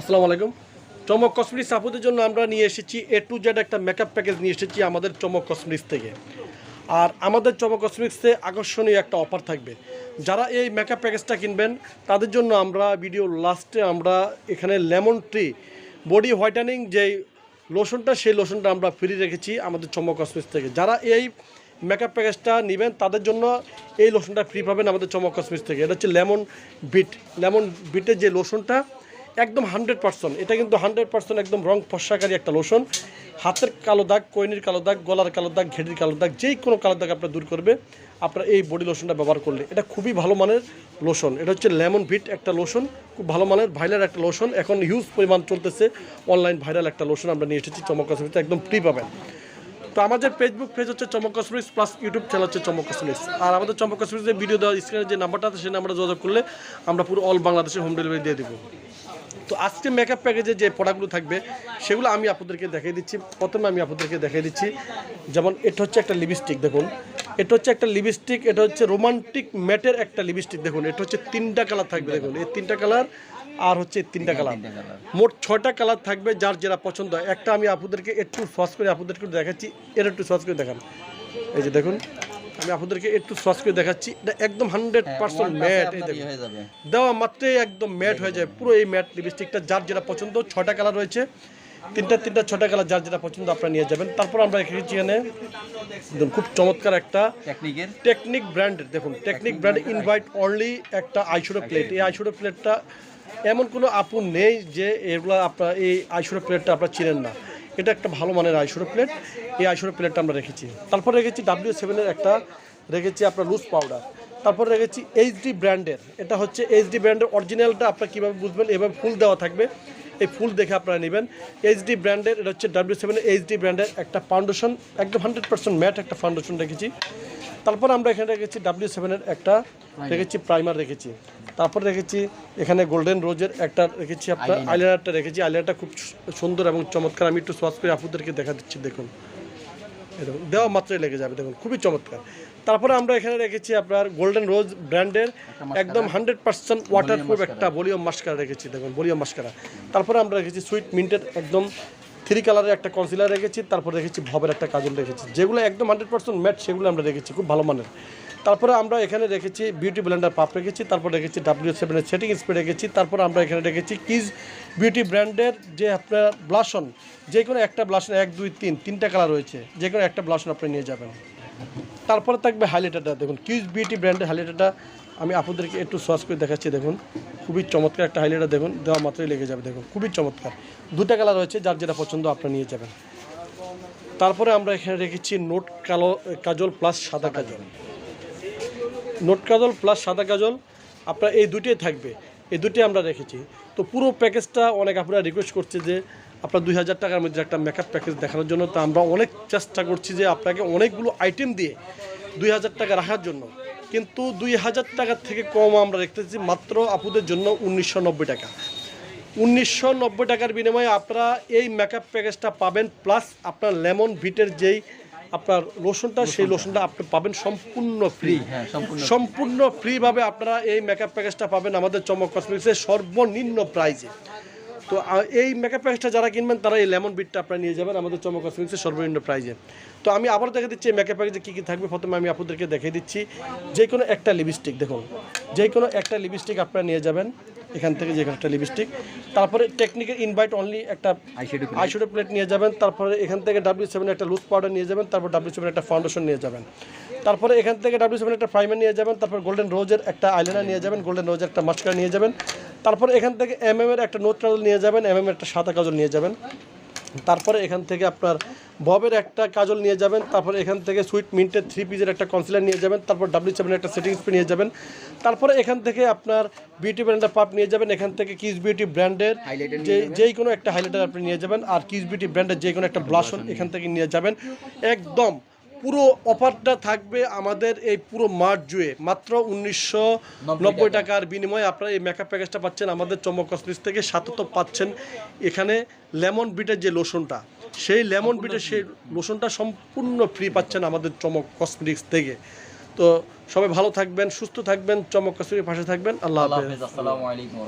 আসসালামু আলাইকুম। চমক কসমেটিক্স আপুদের জন্য আমরা নিয়ে এসেছি এ টু জেড একটা মেকআপ প্যাকেজ নিয়ে এসেছি আমাদের চমক কসমেটিক্স থেকে। আর আমাদের চমক কসমেটিক্সে আকর্ষণীয় একটা অফার থাকবে। যারা এই মেকআপ প্যাকেজটা কিনবেন, তাদের জন্য আমরা ভিডিও লাস্টে আমরা এখানে লেমন ট্রি বডি হোয়াইটেনিং যেই লোশনটা সেই লোশনটা আমরা ফ্রি রেখেছি আমাদের চমক কসমেটিক্স থেকে। যারা এই মেকআপ প্যাকেজটা নেবেন, তাদের জন্য এই লোশনটা ফ্রি পাবেন আমাদের চমক কসমেটিক্স থেকে। এটা হচ্ছে লেমন বিট লেমন বিটের যে লোশনটা একদম হান্ড্রেড পার্সেন্ট। এটা কিন্তু হান্ড্রেড পার্সেন্ট একদম রং ফর্সাকারী একটা লোশন হাতের কালো দাগ, কইনির কালো দাগ, গলার কালো দাগ, ঘেটির কালো দাগ যেই কোনো কালো দাগ আপনার দূর করবে। আপনার এই বডি লোশনটা ব্যবহার করলে। এটা খুবই ভালো মানের লোশন এটা হচ্ছে লেমন ভিট একটা লোশন খুব ভালো মানের ভাইরাল একটা লোশন এখন হিউজ পরিমাণ চলতেছে। অনলাইন ভাইরাল একটা লোশন আমরা নিয়ে এসেছি চমক কসমেটিক্স একদম ফ্রি পাবেন। তো আমাদের ফেসবুক পেজ হচ্ছে চমক কসমেটিক্স প্লাস ইউটিউব চ্যানেল হচ্ছে চমক কসমেটিক্স আর আমাদের চমক কসমেটিক্সের ভিডিও দেওয়া স্ক্রিনে যে নাম্বারটা আছে, সেই নাম্বারটা যোগাযোগ করলে আমরা পুরো অল বাংলাদেশে হোম ডেলিভারি দিয়ে দেবো। তো আজকে মেকআপ প্যাকেজে যে প্রোডাক্টগুলো থাকবে সেগুলো আমি আপনাদেরকে দেখিয়ে দিচ্ছি। প্রথমে আমি আপনাদেরকে দেখিয়ে দিচ্ছি যেমন এটা হচ্ছে একটা লিপস্টিক দেখুন। এটা হচ্ছে একটা লিপস্টিক এটা হচ্ছে রোমান্টিক ম্যাটের একটা লিপস্টিক দেখুন। এটা হচ্ছে তিনটা কালার থাকবে দেখুন। এই তিনটা কালার আর হচ্ছে তিনটা কালার মোট ছয়টা কালার থাকবে যার যেটা পছন্দ হয়। একটা আমি আপনাদেরকে একটু সস করে আপনাদেরকে দেখাচ্ছি এর একটু সস করে দেখান। এই যে দেখুন। আমি আপনাদেরকে একটু সস করে দেখাচ্ছি। এটা একদম হান্ড্রেড পার্সেন্ট ম্যাট দেওয়া মাত্রই একদম ম্যাট হয়ে যায় পুরো এই ম্যাট লিপস্টিকটা যার যেটা পছন্দ ছটা কালার রয়েছে। তিনটা তিনটা ছটা কালার যার যেটা পছন্দ আপনারা নিয়ে যাবেন। তারপর আমরা রেখেছি এখানে খুব চমৎকার একটা টেকনিক ব্র্যান্ডের দেখুন টেকনিক ব্র্যান্ড ইনভাইট অনলি একটা আইশোডো প্লেট এই আইশোডো প্লেটটা এমন কোনো আপু নেই যে এগুলো আপনার এই আইশোডো প্লেটটা আপনারা চিনেন না। এটা একটা ভালো মানের আইসোর প্লেট। এই আইশোডো প্লেটটা আমরা রেখেছি। তারপর রেখেছি ডাব্লিউ সেভেনের একটা, রেখেছি আপনার লুজ পাউডার তারপর রেখেছি এইচডি ব্র্যান্ডের এটা হচ্ছে এইচডি ব্র্যান্ডের অরিজিনালটা আপনারা কীভাবে বুঝবেন? এভাবে ফুল দেওয়া থাকবে। এই ফুল দেখে আপনারা নেবেন। এইচডি ব্র্যান্ডের এটা হচ্ছে ডাব্লিউ সেভেন এইচডি ব্র্যান্ডের একটা ফাউন্ডেশন একদম হান্ড্রেড পার্সেন্ট ম্যাট একটা ফাউন্ডেশন রেখেছি। তারপর আমরা এখানে রেখেছি ডাব্লিউ সেভেনের একটা রেখেছি প্রাইমার রেখেছি। তারপর রেখেছি এখানে গোল্ডেন রোজের একটা রেখেছি আপনার আইলাইনারটা রেখেছি। আইলাইনারটা খুব সুন্দর এবং চমৎকার। আমি একটু সোয়াচ করে আপুদেরকে দেখা দিচ্ছি দেখুন। দেওয়া মাত্রই লেগে যাবে দেখুন খুবই চমৎকার। তারপরে আমরা এখানে রেখেছি আপনার গোল্ডেন রোজ ব্র্যান্ডের একদম হান্ড্রেড পার্সেন্ট ওয়াটার ওয়াটারপ্রুফ একটা বলিয়ম মাস্কারা রেখেছি দেখুন বলিয়ম মাস্কারা তারপরে আমরা রেখেছি সুইট মিন্টের একদম থ্রি কালারের একটা কনসিলার রেখেছি তারপর রেখেছি ভবের একটা কাজল রেখেছি। যেগুলো একদম হান্ড্রেড পার্সেন্ট ম্যাট সেগুলো আমরা রেখেছি খুব ভালো মানের। তারপরে আমরা এখানে রেখেছি বিউটি ব্লেন্ডার পাপ রেখেছি, তারপর রেখেছি ডাব্লিউ সেভেনের সেটিং স্প্রে রেখেছি, তারপর আমরা এখানে রেখেছি কিজ বিউটি ব্র্যান্ডের যে আপনার ব্লাশন যে কোনো একটা ব্লাশন এক, দুই, তিন, তিনটা কালার রয়েছে, যে কোনো একটা ব্লাশন আপনি নিয়ে যাবেন। তারপরে থাকবে হাইলাইটারটা দেখুন কিউজ বিউটি ব্র্যান্ডের হাইলাইটারটা আমি আপনাদেরকে একটু সস করে দেখাচ্ছি, দেখুন, খুবই চমৎকার একটা হাইলাইটার দেখুন, দেওয়া মাত্রই লেগে যাবে, দেখুন, খুবই চমৎকার। দুটা কালার রয়েছে, যার যেটা পছন্দ আপনারা নিয়ে যাবেন। তারপরে আমরা এখানে রেখেছি নোট কালো কাজল প্লাস সাদা কাজল নোট কাজল প্লাস সাদা কাজল, আপনার এই দুটোই থাকবে। এই দুটোই আমরা রেখেছি। তো পুরো প্যাকেজটা অনেক আপনারা রিকোয়েস্ট করছে যে আপনার দুই হাজার টাকার মধ্যে একটা মেকআপ প্যাকেজ দেখানোর জন্য। তো আমরা অনেক চেষ্টা করছি যে আপনাকে অনেকগুলো আইটেম দিয়ে দুই হাজার টাকা রাখার জন্য। কিন্তু দুই হাজার টাকার থেকে কম আমরা রেখেছি মাত্র আপুদের জন্য উনিশশো নব্বই টাকা। উনিশশো নব্বই টাকার বিনিময়ে আপনারা এই মেকআপ প্যাকেজটা পাবেন প্লাস আপনার লেমন ভিটের যেই আপনার লোশনটা সেই লোশনটা আপনি পাবেন সম্পূর্ণ ফ্রি হ্যাঁ সম্পূর্ণ সম্পূর্ণ ফ্রিভাবে আপনারা এই মেকআপ প্যাকেজটা পাবেন আমাদের চমক কসমেটিক্সের সর্বনিম্ন প্রাইজে তো এই মেকআপ প্যাকেজটা যারা কিনবেন তারা এই লেমন বিটটা আপনারা নিয়ে যাবেন আমাদের চমক কসমেটিক্সের সর্বনিম্ন প্রাইজে তো আমি আবার দেখে দিচ্ছি এই মেকআপ প্যাকেজে কী কী থাকবে। প্রথমে আমি আপনাদেরকে দেখিয়ে দিচ্ছি যে কোনো একটা লিপস্টিক দেখুন যে কোনো একটা লিপস্টিক আপনারা নিয়ে যাবেন। এখান থেকে যে একটা লিপস্টিক তারপরে টেকনিক্যাল ইনভাইট অনলি একটা আইশ্যাডো প্লেট নিয়ে যাবেন তারপরে এখান থেকে ডাব্লিউ সেভেন একটা লুজ পাউডার নিয়ে যাবেন তারপর ডাব্লিউ সেভেন একটা ফাউন্ডেশন নিয়ে যাবেন। তারপরে এখান থেকে ডাব্লিউ সেভেন একটা প্রাইমার নিয়ে যাবেন তারপর গোল্ডেন রোজের একটা আইলাইনার নিয়ে যাবেন গোল্ডেন রোজের একটা মাস্কার নিয়ে যাবেন। তারপরে এখান থেকে এম এর একটা নোট কাজল নিয়ে যাবেন এম এম এর একটা সাদা কাজল নিয়ে যাবেন। তারপরে এখান থেকে আপনার ববের একটা কাজল নিয়ে যাবেন তারপরে এখান থেকে সুইট মিন্টের থ্রি পিসের একটা কনসিলার নিয়ে যাবেন তারপর ডাব্লিউ সেভেন একটা সেটিং স্প্রে নিয়ে যাবেন। তারপরে এখান থেকে আপনার বিউটি ব্র্যান্ডের পাপ নিয়ে যাবেন এখান থেকে কিস বিউটি ব্র্যান্ডের যে যেই কোনো একটা হাইলাইটার আপনি নিয়ে যাবেন আর কিস বিউটি ব্র্যান্ডের যে কোনো একটা ব্লাশন এখান থেকে নিয়ে যাবেন। একদম পুরো অফারটা থাকবে আমাদের এই পুরো মার্চ জুয়ে। মাত্র উনিশশো নব্বই টাকার বিনিময়ে আপনারা এই মেকআপ প্যাকেজটা পাচ্ছেন আমাদের চমক কসমেটিক্স থেকে। সাথে তো পাচ্ছেন এখানে লেমন বিটের যে লোশনটা সেই লেমন বিটের সেই লোশনটা সম্পূর্ণ ফ্রি পাচ্ছেন আমাদের চমক কসমেটিক্স থেকে। তো সবাই ভালো থাকবেন সুস্থ থাকবেন চমক কসমেটিক্স পাশে থাকবেন। আল্লাহ হাফেজ। আসসালামু আলাইকুম